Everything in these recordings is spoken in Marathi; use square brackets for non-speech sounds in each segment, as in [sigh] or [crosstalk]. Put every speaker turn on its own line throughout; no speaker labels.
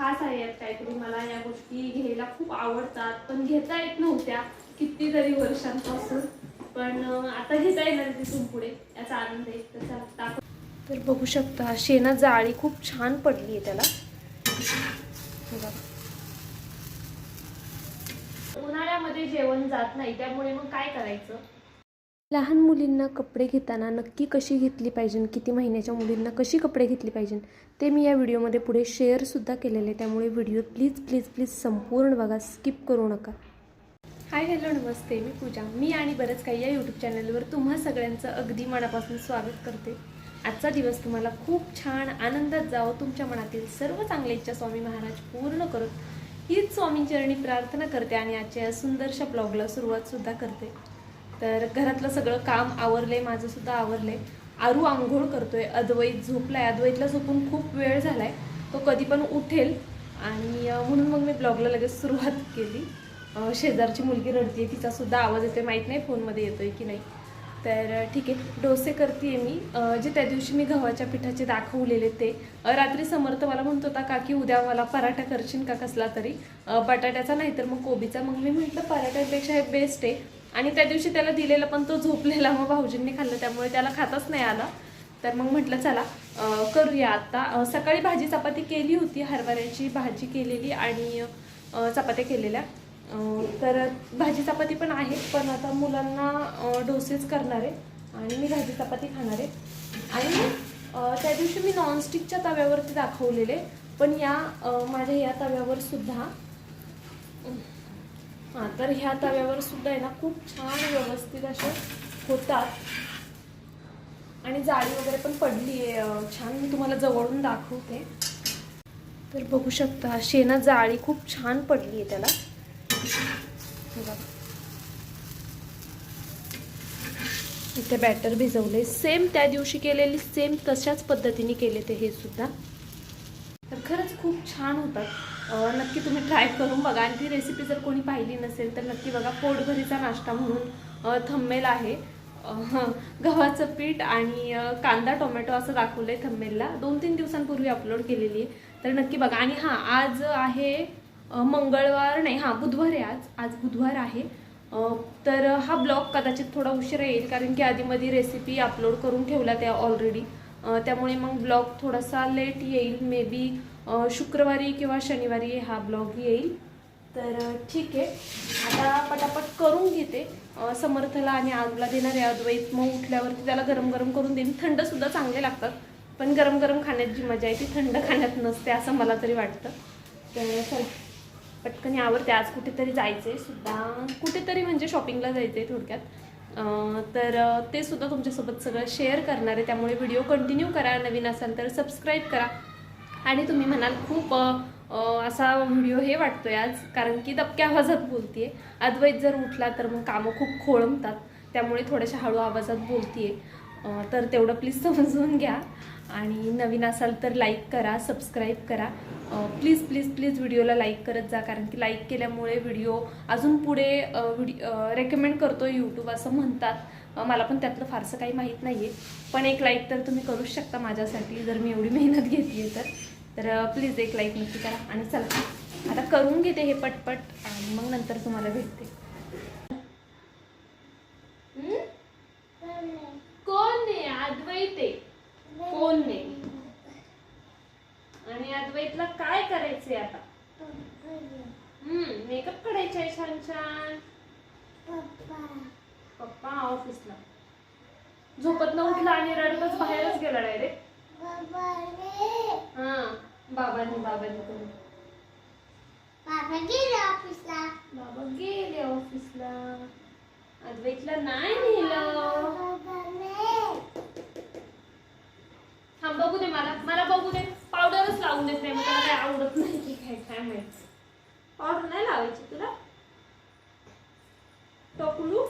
खास आहे काहीतरी. मला या गोष्टी घ्यायला खूप आवडतात. पण घेता येत नव्हत्या कितीतरी वर्षांपासून. पण आता घेता येणार तिथून पुढे. याचा आनंद आहे तसा दाखव तर बघू शकता शेणा जाळी खूप छान पडली आहे त्याला. उन्हाळ्यामध्ये जेवण जात नाही त्यामुळे मग काय करायचं? लहान मुलींना कपडे घेताना नक्की कशी घेतली पाहिजे किती महिन्याच्या मुलींना कशी कपडे घेतली पाहिजे ते मी या व्हिडिओमध्ये पुढे शेअरसुद्धा केलेले. आहे त्यामुळे व्हिडिओ प्लीज प्लीज प्लीज संपूर्ण बघा स्किप करू नका. हाय हॅलो नमस्ते. मी पूजा. मी आणि बरंच काही या यूट्यूब चॅनलवर तुम्हा सगळ्यांचं अगदी मनापासून स्वागत करते. आजचा दिवस तुम्हाला खूप छान आनंदात जावं तुमच्या मनातील सर्व चांगल्या इच्छा स्वामी महाराज पूर्ण करत हीच स्वामींचरणी प्रार्थना करते आणि आजच्या या सुंदरशा ब्लॉगला सुरुवातसुद्धा करते. तर घरातलं सगळं काम आवरलं आहे माझंसुद्धा आवरलं आहे आरू आंघोळ करतोय अद्वैत झोपलाय. अद्वैतला झोपून खूप वेळ झाला आहे तो कधी पण उठेल. आणि म्हणून मग मी ब्लॉगला लगेच सुरुवात केली. शेजारची मुलगी रडते आहे तिचासुद्धा आवाज येतोय. माहीत नाही फोनमध्ये येतो आहे की नाही. तर ठीक आहे. डोसे करते मी. जे त्या दिवशी मी गव्हाच्या पिठाचे दाखवलेले ते. रात्री समर्थ मला म्हणत होता का की उद्या मला पराठा करशील का कसला तरी? बटाट्याचा नाही तर मग कोबीचा. मग मी म्हटलं पराठ्यापेक्षा हे बेस्ट आहे. आणि त्या दिवशी त्याला दिलेला पण तो झोपलेला मग भाऊजींनी खाल्लं त्यामुळे त्याला खाताच नाही आला. तर मग म्हटलं चला करूया आता. सकाळी भाजी चपाती केली होती हरभऱ्याची भाजी केलेली आणि चपात्या केलेल्या. तर भाजी चपाती पण आहे पण आता मुलांना डोसेच करणार आहे आणि मी भाजी चपाती खाणार आहे. आणि त्या दिवशी मी नॉनस्टिकच्या तव्यावरती दाखवलेले पण या माझ्या या तव्यावर सुद्धा तर ह्या तव्यावर सुद्धा आहे ना खूप छान व्यवस्थित असे होतात. आणि जाळी वगैरे पण पडली आहे छान. मी तुम्हाला जवळून दाखवते. तर बघू शकता शेणा जाळी खूप छान पडली आहे त्याला. बघा. इथे बॅटर भिजवले सेम त्या दिवशी केलेली सेम तशाच पद्धतीने केले ते हे सुद्धा. खरंच खूप छान होतात नक्की तुम्ही ट्राय करून बघा. आणि ती रेसिपी जर कोणी पाहिली नसेल तर नक्की बघा पोटभरीचा नाश्ता म्हणून थंबेल आहे. गव्हाचं पीठ आणि कांदा टोमॅटो असं दाखवलं आहे थंबेलला दोन तीन दिवसांपूर्वी अपलोड केलेली आहे. तर नक्की बघा. आणि हां आज आहे मंगळवार नाही हां बुधवार आहे आज. आज बुधवार आहे. तर हा ब्लॉग कदाचित थोडा उशिरा येईल कारण की आधीमध्ये रेसिपी अपलोड करून ठेवला त्या ऑलरेडी त्यामुळे मग ब्लॉग थोडासा लेट येईल मे बी शुक्रवारी किंवा शनिवारी हा ब्लॉग येईल. तर ठीक आहे. आता पटापट करून घेते. समर्थला आणि आगला देणारे अद्वैत मग उठल्यावरती त्याला गरम गरम करून देईन. थंडसुद्धा चांगले लागतात. पण गरम गरम खाण्यात जी मजा आहे ती थंड खाण्यात नसते असं मला तरी वाटतं. तर चल. पटकन आवडते आज कुठेतरी जायचंय सुद्धा. कुठेतरी म्हणजे शॉपिंगला जायचंय थोडक्यात. तर ते सुद्धा तुमच्यासोबत सगळं शेअर करणार आहे. त्यामुळे व्हिडिओ कंटिन्यू करा. नवीन असाल तर सबस्क्राईब करा. आणि तुम्ही म्हणाल खूप असा व्हिडिओ हे वाटतोय आज कारण की दबक्या आवाजात बोलतीये. अद्वैत जर उठला तर मग कामं खूप खोळंबतात. त्यामुळे थोड्याशा हळू आवाजात बोलतीये. तर तेवढं प्लीज समजून घ्या. आणि नवीन असाल तर लाईक करा सबस्क्राईब करा. प्लीज प्लीज प्लीज व्हिडिओला लाईक करत जा कारण की लाईक केल्यामुळे व्हिडिओ अजून पुढे व्हिडिओ रेकमेंड करतो यूट्यूब असं म्हणतात. मला पण त्यातलं फारसं काही माहीत नाही आहे पण एक लाईक तर तुम्ही करूच शकता माझ्यासाठी जर मी एवढी मेहनत घेतली तर. तर प्लीज एक लाईक नक्की करा. आणि चला आता करून घेते हे पटपट. आणि मग नंतर तुम्हाला भेटते? कोण नाही अद्वैत आहे. कोण नाही आणि अद्वैतला काय करायचंय आता? हम्म मेकअप करायचंय छान छान. पप्पा ऑफिसला झोपत न उठला आणि रडतच बाहेरच गेला डायरेक्ट हा. बाबांनी बाबांनी करून. बाबा गेले ऑफिसला. अद्वैतला नाही नेलं. हा बघू दे मला. मला बघू दे. पावडरच लावून देत नाही. त्याला काय आवडत नाही की काय काय माहीत. पावडर नाही लावायची तुला? टोकलू?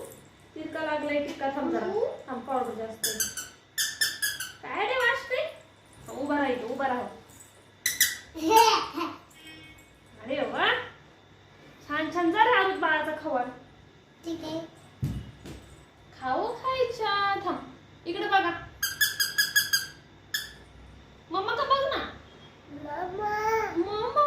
तिरका लागलाय टिक्का थांब जरा. थांब पावडर जास्त. काय रे वाजते उभा राहील उभा राहा. अरे वा. छान छान. जरा आरुत बाळाचा खवा खाऊ खायच्या. थांब. इकडे बघा. मम्मा का बघ ना मम्मा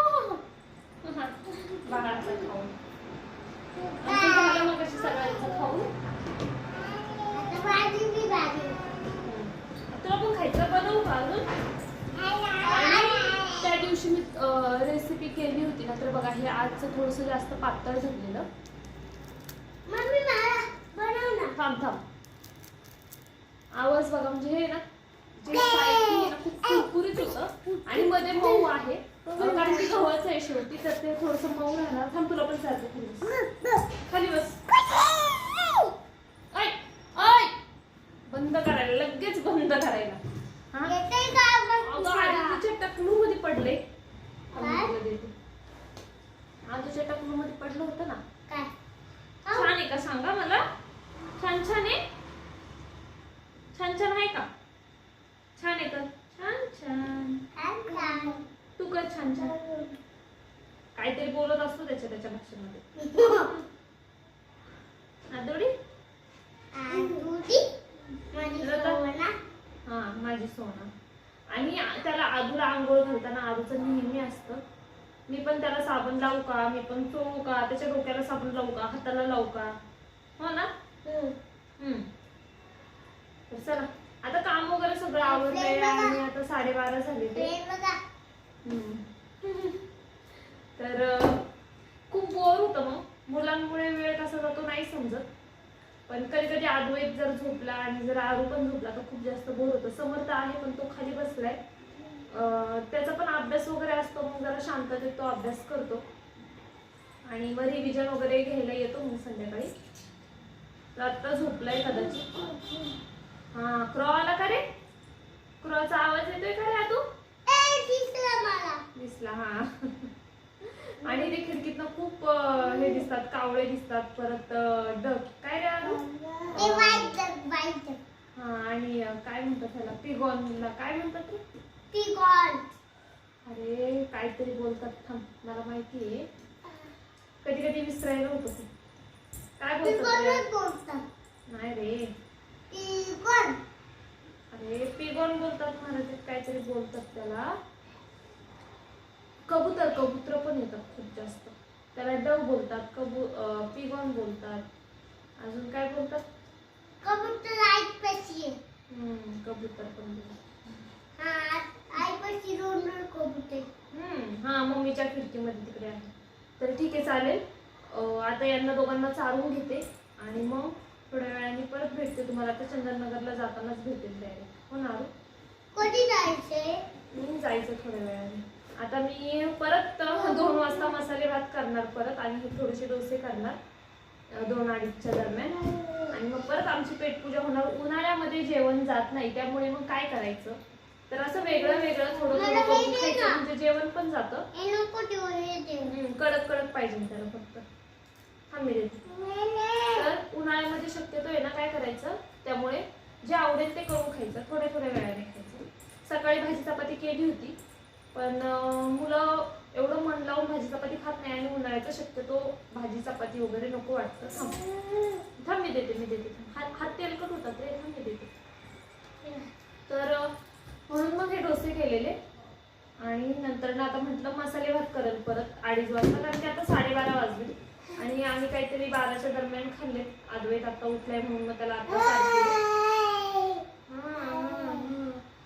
केली होती ना तर बघा हे आजचं थोडंसं जास्त पातळ झालेलं थांब थांब आवाज बघा म्हणजे हे ना जे साहित्य आहे ना खूप कुरकुरीत होतं आणि मध्ये मऊ आहे अं, कारण की गव्हाचं आहे शेवटी तर ते थोडस मऊ राहणार थांब तुला पण चालते खाली बस. खाली बस ऐ, ऐ. बंद करायला लगेच बंद करायला हा अगं आदित्यच्या टकलू मध्ये पडले आजूच्या टकलू मध्ये पडलं होतं ना छान आहे का सांगा मला छान छान आहे छान छान आहे का छान आहे का छान छान तू कर छान छान काहीतरी बोलत असतो त्याच्या त्याच्या भाषेमध्ये आदोडी माझी सोना. आणि त्याला आदूला आंघोळ घालताना आदूचं नेहमी असतं. मी पण त्याला साबण लावू का? मी पण चोळू का? त्याच्या डोक्याला साबण लावू का? हाताला लावू का? हो ना. तर चला. आता काम वगैरे सगळं आवडलंय आणि आता साडेबारा झाले ते. तर खूप बोर होतं मग. मुलांमुळे वेळ कसा जातो नाही समजत. पण कधी कधी आदवेत जर झोपला आणि जर आरू पण झोपला तर खूप जास्त बोर होतं. समर्थ आहे पण तो खाली बसलाय. त्याचा पण अभ्यास वगैरे असतो मग जरा शांततेत तो अभ्यास करतो. आणि मग रिव्हिजन वगैरे घ्यायला येतो मग संध्याकाळी. तर आत्ता झोपलाय कदाचित. हा क्रॉ आला का रे? क्रॉचा आवाज येतोय का रे आतू दिसला हा. [laughs] आणि ते खिडकीतनं खूप अं, हे दिसतात कावळे दिसतात परत अं, डक काय रे हा आणि अं, काय म्हणतात त्याला? पिगॉनला काय म्हणतात ते? अरे काहीतरी बोलतात. थांब मला माहिती आहे. कधी कधी विसरायला होतं ते. काय बोलतात रे? नाही रे. अरे पिगॉन बोलतात मराठीत काहीतरी बोलतात त्याला. कबूतर कबूतर पण येतात खूप जास्त. त्याला डव बोलतात कबू पिगॉन बोलतात. अजून काय बोलतात? हम्म, कबूतर पण बोलतात. हम्म, हा मम्मीच्या खिडकीमध्ये तिकडे आहे. तर ठीक आहे चालेल. आता यांना दोघांना चालवून घेते आणि मग थोड्या वेळाने परत भेटते तुम्हाला. आता चंदननगरला जातानाच भेटेल डायरेक्ट हो ना?
कधी जायचंय?
मी जायचं थोड्या वेळाने. आता मी परत दोन वाजता मसाले भात करणार परत आणि थोडेसे डोसे करणार दोन अडीचच्या दरम्यान. आणि मग परत आमची पेटपूजा होणार. उन्हाळ्यामध्ये जेवण जात नाही त्यामुळे मग काय करायचं? तर असं वेगळं वेगळं थोडं थोडं खायचं. म्हणजे जेवण पण जातं. कडक कडक पाहिजे त्याला फक्त. हा मी देते. तर उन्हाळ्यामध्ये शक्यतो आहे ना काय करायचं? त्यामुळे जे आवडेल ते करून खायचं. थोड्या थोड्या वेळाने खायचं. सकाळी भाजी चपाती केली होती. पण मुलं एवढं मन लावून भाजी चपाती खात नाही आणि उन्हाळ्याचं शक्यतो भाजी चपाती वगैरे नको वाटतं. थांब. थांब मी देते मी देते. हात हात तेलकट होतात रे थांब मी देते. तर म्हणून मग हे डोसे केलेले. आणि नंतर ना आता म्हटलं मसाले भात करेल परत अडीच वाजता कारण की आता साडेबारा वाजले. आणि आम्ही काहीतरी बाराच्या दरम्यान खाल्ले. अद्वैत आता उठलाय म्हणून मग त्याला आता सारखे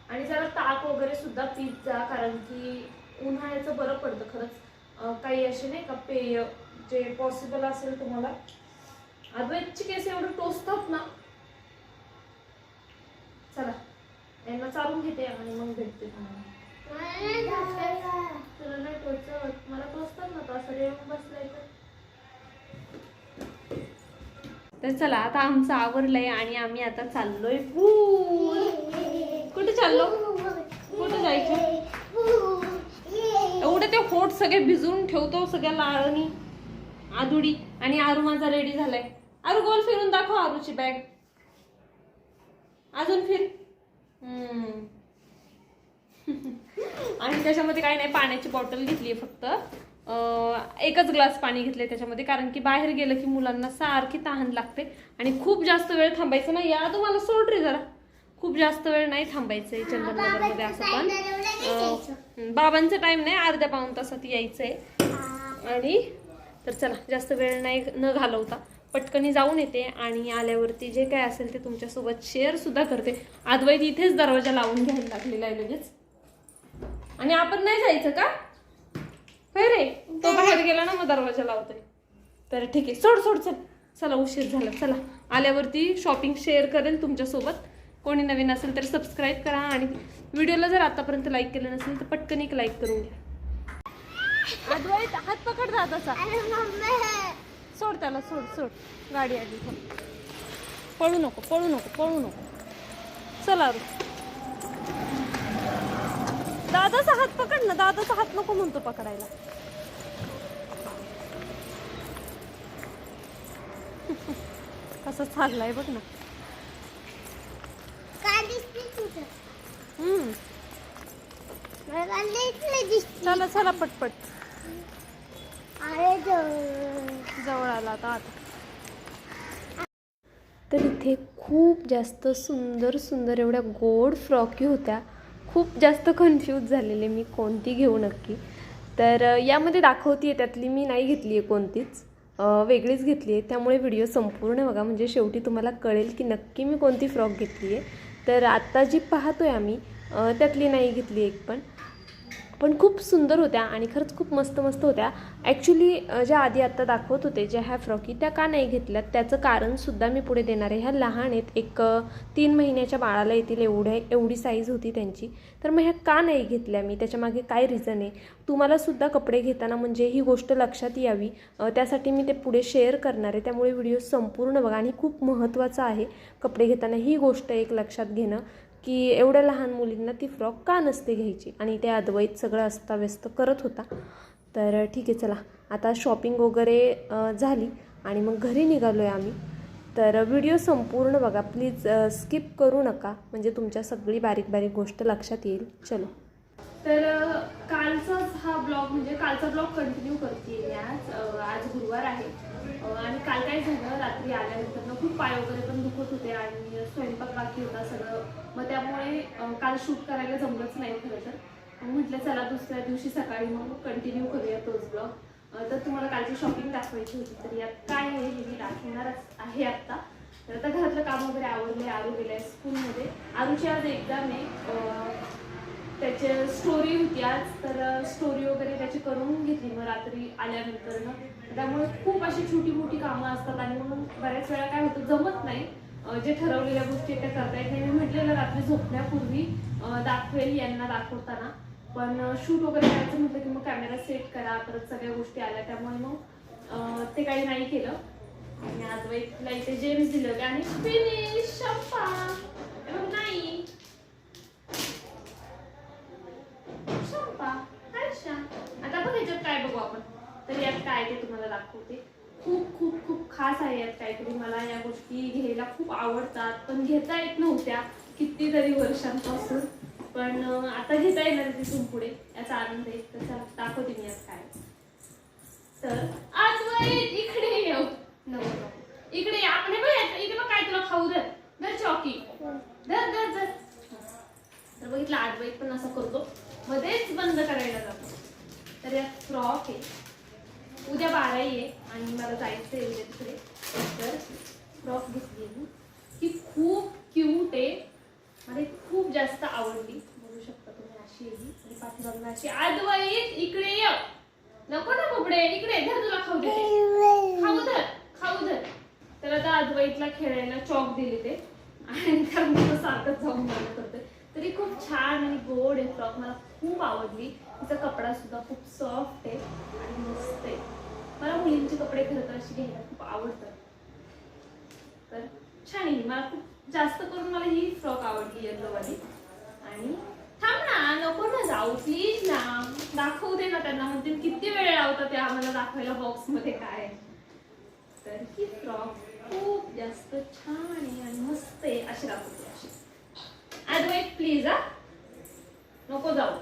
आणि जरा ताक वगैरे सुद्धा पीत जा कारण की उन्हाळ्याचं बरं पडतं खरंच. काही असे नाही का पेय जे पॉसिबल असेल तुम्हाला. अद्वैतची केस एवढं टोचतात ना. चला यांना चालून घेते आणि मग भेटते तुम्हाला. तुला नाही टोचत. मला टोचतात ना तसं असं रेवून बसलाय तर. तर चला आता आमचं आवरलंय आणि आम्ही आता चाललोय कुठे चाललो? कुठं जायचं? एवढे ते होट सगळे भिजवून ठेवतो सगळ्या लाळणी आदुडी आणि आरू माझा रेडी झालाय. आरू गोल फिरून दाखव आरूची बॅग अजून फिर. [laughs] आणि त्याच्यामध्ये काही नाही पाण्याची बॉटल घेतली फक्त. एकच ग्लास पाणी घेतले त्याच्यामध्ये कारण की बाहेर गेलं की मुलांना सारखी तहान लागते. आणि खूप जास्त वेळ थांबायचं नाही या तुम्हाला सोड रे जरा. खूप जास्त वेळ नाही थांबायचंय चंदननगरमध्ये असं पण. बाबांचा टाइम नाही अर्ध्या पाऊन तासात यायचंय. आणि तर चला जास्त वेळ नाही न घालवता पटकनी जाऊन येते आणि आल्यावरती जे काय असेल ते तुमच्यासोबत शेअर सुद्धा करते. अद्वैत इथेच दरवाजा लावून घ्यायला लागलेला आहे लगेच. आणि आपण नाही जायचं का? होय रे? तो बाहेर गेला ना मग दरवाजा लावतोय. तर ठीक आहे सोड सोड चल. चला उशीर झाला. चला आल्यावरती शॉपिंग शेअर करेल तुमच्यासोबत. कोणी नवीन असेल तर सबस्क्राईब करा आणि व्हिडिओला जर आतापर्यंत लाईक केलं नसेल तर पटकन एक लाईक करून घ्या. अद्वैत हात पकड दादाचा
असा.
सोड त्याला सोड सोड. गाडी आली. पळू नको पळू नको पळू नको. चला रू दादाचा हात पकड ना दादाचा हात नको म्हणतो पकडायला. [laughs] कसं चाललाय बघ ना
काय दिसते तुझं
हम्म
मला इथलं दिसते
चला चला पटपट. जवळ आला आता आता. तर इथे खूप जास्त सुंदर सुंदर एवढ्या गोड फ्रॉकी होत्या. खूप जास्त कन्फ्यूज झालेले मी कोणती घेऊ नक्की. तर यामध्ये दाखवते त्यातली मी नाही घेतली आहे कोणतीच वेगळीच घेतली आहे त्यामुळे व्हिडिओ संपूर्ण बघा. म्हणजे शेवटी तुम्हाला कळेल की नक्की मी कोणती फ्रॉक घेतली आहे तर आत्ता जी पाहतोय आम्ही अ, त्यातली नाही घेतली एक पण. पण खूप सुंदर होत्या आणि खरंच खूप मस्त मस्त होत्या. ॲक्च्युली ज्या आधी आत्ता दाखवत होते ज्या ह्या फ्रॉकी त्या का नाही घेतल्यात? त्याचं कारणसुद्धा मी पुढे देणार आहे. ह्या लहान आहेत. एक तीन महिन्याच्या बाळाला येतील एवढ्या एवढी साईज होती त्यांची. तर मग ह्या का नाही घेतल्या मी? त्याच्यामागे काय रिझन आहे? तुम्हालासुद्धा कपडे घेताना म्हणजे ही गोष्ट लक्षात यावी. त्यासाठी मी ते पुढे शेअर करणार आहे. त्यामुळे व्हिडिओ संपूर्ण बघा. आणि खूप महत्त्वाचं आहे कपडे घेताना. ही गोष्ट एक लक्षात घेणं. की एवढ्या लहान मुलींना ती फ्रॉक का नसते घ्यायची? आणि ते अद्वैत सगळं अस्ताव्यस्त करत होता. तर ठीक आहे चला. आता शॉपिंग वगैरे झाली आणि मग घरी निघालो आहे आम्ही. तर व्हिडिओ संपूर्ण बघा. प्लीज स्किप करू नका. म्हणजे तुमच्या सगळी बारीक बारीक गोष्ट लक्षात येईल. चलो. तर कालचाच हा ब्लॉग म्हणजे कालचा ब्लॉग कंटिन्यू करते आज. आज गुरुवार आहे. आणि काल काय झालं? रात्री आल्यानंतर खूप पाय वगैरे पण दुखत होते आणि स्वयंपाक बाकी होता सगळं. मग त्यामुळे काल शूट करायला जमलंच नाही खरं तर. मग म्हटलं चला दुसऱ्या दिवशी सकाळी मग कंटिन्यू करूया तोच ब्लॉग तर तुम्हाला कालची शॉपिंग दाखवायची होती तर यात काय आहे हे मी दाखवणारच आहे आत्ता. तर आता घरातलं काम वगैरे आवडले आरू गेलाय स्कूलमध्ये आरूची आज एक्झाम आहे. त्याच्या स्टोरी होती आज. तर स्टोरी वगैरे त्याची करून घेतली मग रात्री आल्यानंतर त्यामुळे खूप अशी छोटी मोठी कामं असतात आणि मग बऱ्याच वेळा काय होतं जमत नाही. जे ठरवलेल्या गोष्टी त्या करता येत नाही. मी म्हटलेलं रात्री झोपण्यापूर्वी दाखवेल यांना दाखवताना. पण शूट वगैरे करायचं म्हटलं की मग कॅमेरा सेट करा परत सगळ्या गोष्टी आल्या. त्यामुळे मग ते काही नाही केलं. आणि आज इथे जेम्स दिलं. आणि फिनिश नाही. शंपा अच्छा. आता बघ याच्यात काय बघू आपण. तर यात काय ते तुम्हाला दाखवते. खूप खूप खूप खास आहे यात काहीतरी. मला या गोष्टी घ्यायला खूप आवडतात. पण घेता येत नव्हत्या कितीतरी वर्षांपासून. पण आता घेता येणार तिथून पुढे. याचा आनंद आहे तसा. दाखवते मी आज काय. तर आजवैत इकडे येऊ. नको इकडे आपण बघ बघ काय तुला खाऊ धर धर चॉकी. धर धर धर. तर बघितलं आठवाईत पण असं करतो. मध्येच बंद करायला जातो. तर यात फ्रॉक आहे. उद्या बाराही आहे आणि मला जायचं आहे उद्या तिकडे. तर फ्रॉक घेतली मी. ती खूप क्यूट आहे. मला खूप जास्त आवडली. बघू शकता तुम्ही अशी आहे आणि पाठीमागून अशी आदवैत इकडे ये. नको ना बुबडे. इकडे धर तुला खाऊ दे. खाऊ धर खाऊ धर तर आता आदवाईतला खेळायला चॉक दिले ते. आणि त्यामुळे तो सारखंच जाऊन मला करतोय. तरी खूप छान आणि गोड आहे फ्रॉक. मला खूप आवडली. तिचा कपडा सुद्धा खूप सॉफ्ट आहे आणि मस्त आहे. मला मुलींचे कपडे खरं तर अशी घ्यायला खूप आवडतात. तर छान आहे मला खूप जास्त करून मला ही फ्रॉक आवडली येल्लोवाली. आणि थांब ना नको ना जाऊ. प्लीज ना. दाखवू दे ना त्यांना. म्हणते किती वेळ लावता ते आम्हाला दाखवायला बॉक्समध्ये काय? तर ही फ्रॉक खूप जास्त छान आहे आणि मस्त आहे. अशी दाखवते अशी. अद्वैत प्लीज हा. नको जाऊ.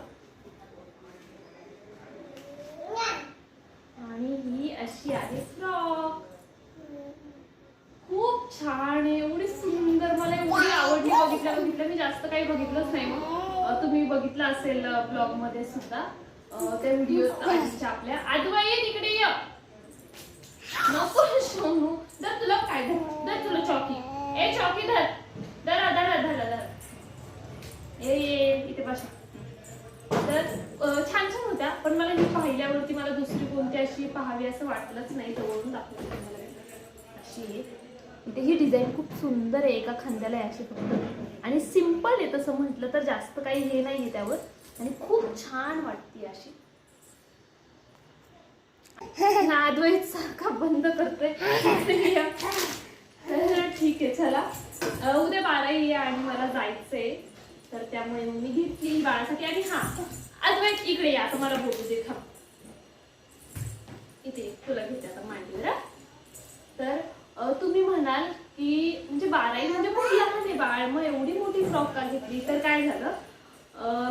आणि ही अशी आहे फ्रॉक. खूप छान आहे एवढी सुंदर. मला एवढी आवडली बघितल्या बघितलं मी जास्त काही बघितलंच नाही मग. तुम्ही बघितलं असेल ब्लॉगमध्ये सुद्धा. त्या व्हिडिओ आपल्या. आजोबा ये तिकडे ये. नको सोनू जर तुला काय वाटलंच नाही तोडून दाखवलं तुम्हाला अशी आहे. म्हणजे ही डिझाईन खूप सुंदर आहे एका खांद्याला आहे अशी फक्त. आणि सिंपल आहे तसं म्हटलं तर जास्त काही हे नाही आहे त्यावर. आणि खूप छान वाटते अशी. नादवैत सारखा बंद करतोय. ठीक आहे चला. उद्या बाराही ये आणि मला जायचंय. तर त्यामुळे मी घेतली बाळासाठी. आणि हा अद्वैत इकडे या आता मला बोलू दे. थांब. इथे तुला घेते आता मांडीवर. तर तुम्ही म्हणाल की म्हणजे बाराही म्हणजे खूप लहान आहे बाळ मग एवढी मोठी फ्रॉक का घेतली? तर काय झालं?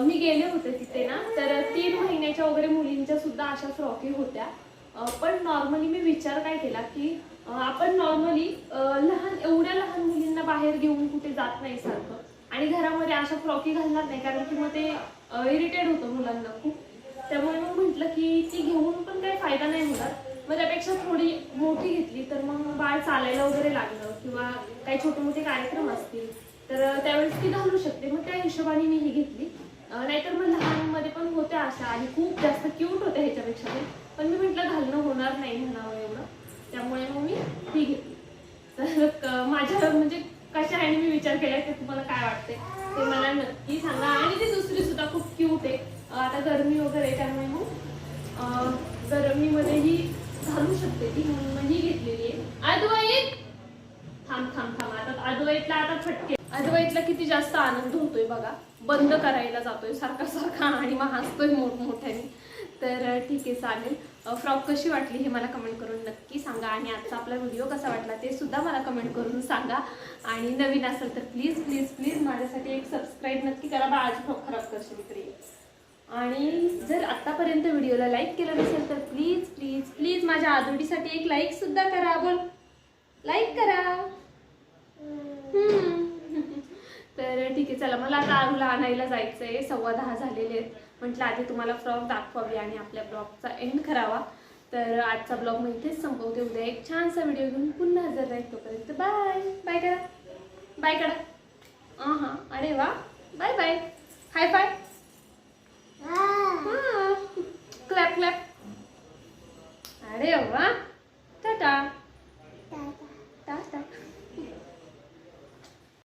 मी गेले होते तिथे ना तर तीन महिन्याच्या वगैरे मुलींच्या सुद्धा अशा फ्रॉकी होत्या. पण नॉर्मली मी विचार काय केला की आपण नॉर्मली लहान एवढ्या लहान मुलींना बाहेर घेऊन कुठे जात नाही सारखं. आणि घरामध्ये अशा फ्रॉकी घालणार नाही कारण की मग ते इरिटेट होतं मुलांना खूप. त्यामुळे मग म्हटलं की ती घेऊन पण काही फायदा नाही होणार. मग त्यापेक्षा थोडी मोठी घेतली तर मग बाळ चालायला वगैरे लागलं किंवा काही छोटे मोठे कार्यक्रम असतील तर त्यावेळेस ती घालू शकते. मग त्या हिशोबाने मी ही घेतली. नाहीतर मग लहानमध्ये पण होत्या अशा आणि खूप जास्त क्यूट होत्या ह्याच्यापेक्षा पण. पण मी म्हटलं घालणं होणार नाही म्हणावं एवढं. त्यामुळे मग मी ही घेतली. तर माझ्या म्हणजे कशा आहे मी विचार केला की तुम्हाला काय वाटते ते मला नक्की सांगा. आणि ती दुसरी सुद्धा खूप क्यूट आहे. आता गरमी वगैरे त्यामुळे मग गरमीमध्येही घालू शकते ती म्हणून ही घेतलेली आहे. अद्वैत थांब थांब थांब. आता अद्वैतला आता फटके. अद्वैतला किती जास्त आनंद होतोय बघा. बंद करायला जातोय सारखा सारखा आणि मग हसतोय मोठमोठ्याने तर ठीक आहे चालेल. फ्रॉक कशी वाटली हे मला कमेंट करून नक्की सांगा. आणि आजचा आपला व्हिडिओ कसा वाटला ते सुद्धा मला कमेंट करून सांगा. आणि नवीन असेल तर प्लीज प्लीज प्लीज माझ्यासाठी एक सबस्क्राईब नक्की करा. बाळाची फ्रॉक खराब करशील इकडे ये. आणि जर आत्तापर्यंत व्हिडिओला लाईक केलं नसेल तर प्लीज प्लीज प्लीज माझ्या आजोडीसाठी एक लाईक सुद्धा करा. बोल. लाईक करा. [laughs] तर ठीक आहे चला मला आता आरूला आणायला जायचं आहे सव्वा दहा झालेले आहेत. म्हटलं आधी तुम्हाला फ्रॉक दाखवावी आणि आपल्या ब्लॉगचा एंड करावा. तर आजचा ब्लॉग मी इथेच संपवते. उद्या एक छानसा व्हिडिओ घेऊन पुन्हा हजर राहील तोपर्यंत. बाय बाय करा. बाय करा. हां अरे वा. Bye bye hi bye clap clap. अरे वा. टाटा. टाटा.